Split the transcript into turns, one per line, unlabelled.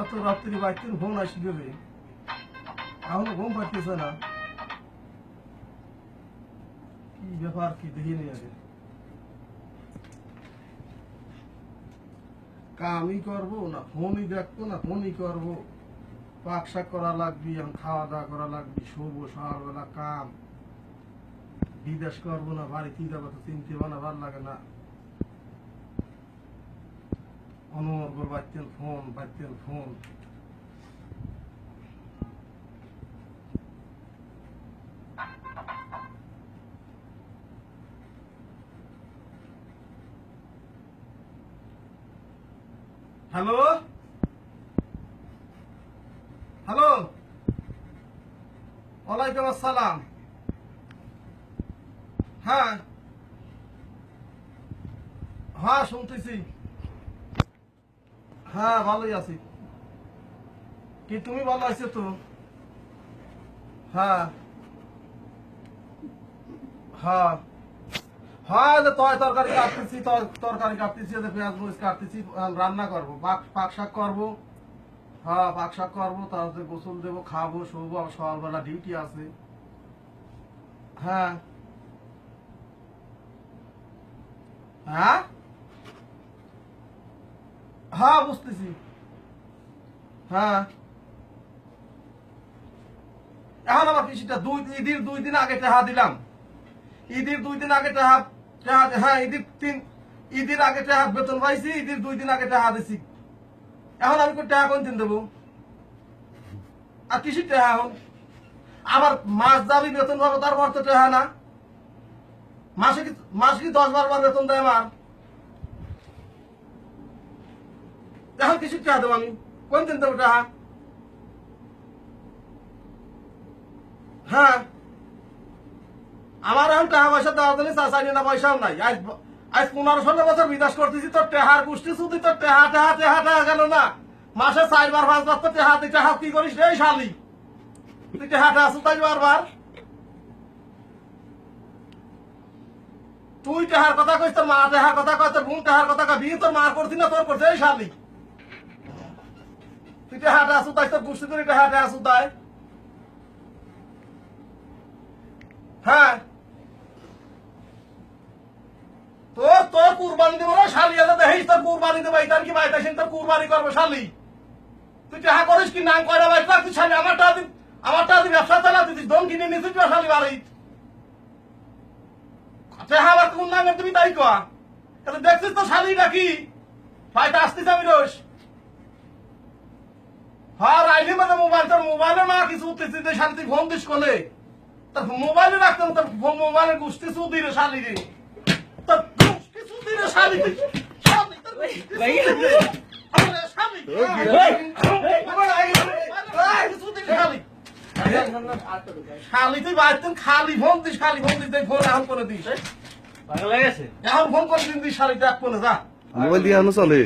এত রাত্রি আসি এখনও ঘুম পাচ্ছে না। কি ব্যাপার কি দেখিনি আগে। কামই করব না, ফোনই দেখব না, ফোনই করব। পাক শাক করা লাগবি, এখন খাওয়া দাওয়া করা লাগবি, শোবো, সকালবেলা কাম। বিদেশ করব না, বাড়িতে যাব তো চিনতে ভালো লাগে না। অনর্গল বাচ্চেন ফোন বাচ্চেন ফোন হ্যালো হ্যালো ওয়ালাইকুম আসসালাম হ্যাঁ। হ্যাঁ শুনতেছি। হ্যাঁ ভালোই আছি। কি তুমি ভালো আছো তো? হ্যাঁ। হ্যাঁ। হ্যাঁ তরকারি কাটতেছি তরকারি কাটতেছি পেঁয়াজ মরিচ কাটতেছি রান্না করব। পাক শাক করব। হ্যাঁ পাক শাক করব, তারপরে গোসল দেবো, খাব, শোবো সকালবেলা ডিউটি আছে। হ্যাঁ। হ্যাঁ? হ্যাঁ বুঝতেছি। হ্যাঁ। এখন আমার কৃষিটা দুই ঈদের দুই দিন আগে টাকা দিলাম। ঈদের দুই দিন আগে টাকা হ্যাঁ ঈদের তিন, ঈদের আগে টাকা বেতন পাইছি, ঈদের দুই দিন আগে টাকা দিছি। এখন আমি টাকা কোন দিন দেবো? আর কৃষির টাকা এখন? আবার মাস যাবি বেতন পাবো তারপর তো টাকা না। মাসে কি মাসে কি দশ বারো বার বেতন দেয় আমার? এখন কিছু টাকা দেবো আমি। কোন দিন দেবো টাকা হ্যাঁ। আমার এখন টাকা পয়সা দেওয়া দিলে চাষাই না পয়সাও নাই। আজ আজ পনেরো ষোলো বছর বিদেশ করতেছি, তোর টেহার গোষ্ঠী শুধু তোর টেহা টেহা টেহা টেহা গেল না? মাসে চারবার, পাঁচবার তো টেহা তুই টেহা কি করিস রে শালি? তুই টেহা টেহা শুতাই বারবার। তুই টেহার কথা কইস, তোর মা টেহার কথা কয়, তোর বোন টেহার কথা কয়, বিয়ে তোর মার করছি না, তোর করছে, এই শালি। তুই টেহা টেহা শুতাই তোর গোষ্ঠী তুই টেহা টেহা শুতাই হ্যাঁ। তো তো কুরবানি দেবো না, শালি এলে দেখিস তোর কুরবানি দেবো এইটার কি বাইতে তোর কুরবানি করব, শালি। তুই টাকা করিস কি, নাম করে বাইক তুই শালি আমার টাকা আমার টাকা ব্যবসা চালা দিতিস দম কিনে নিছিস না শালি বাড়ি টাকা আবার কোন নামে তুমি তাই কয়া। দেখছিস তো শালিটা কি? ফাইটা আসতিস আমি রোজ হ্যাঁ রাইলি মানে মোবাইল তোর মোবাইলে না কিছু শালি তুই ফোন দিস কোলে। তোর মোবাইলে রাখতাম তোর মোবাইলে গুষ্টি সুদি রে? শালি রে তোর গুষ্টি সুদি রে শালি রে। তুই খালি ফোন দিস খালি ফোন দিস ফোন এখন করে দিস। এখন ফোন করে দিন দিস শালি দেখ ফোনে যা।
মোবাইল দিয়ে আনো চলে।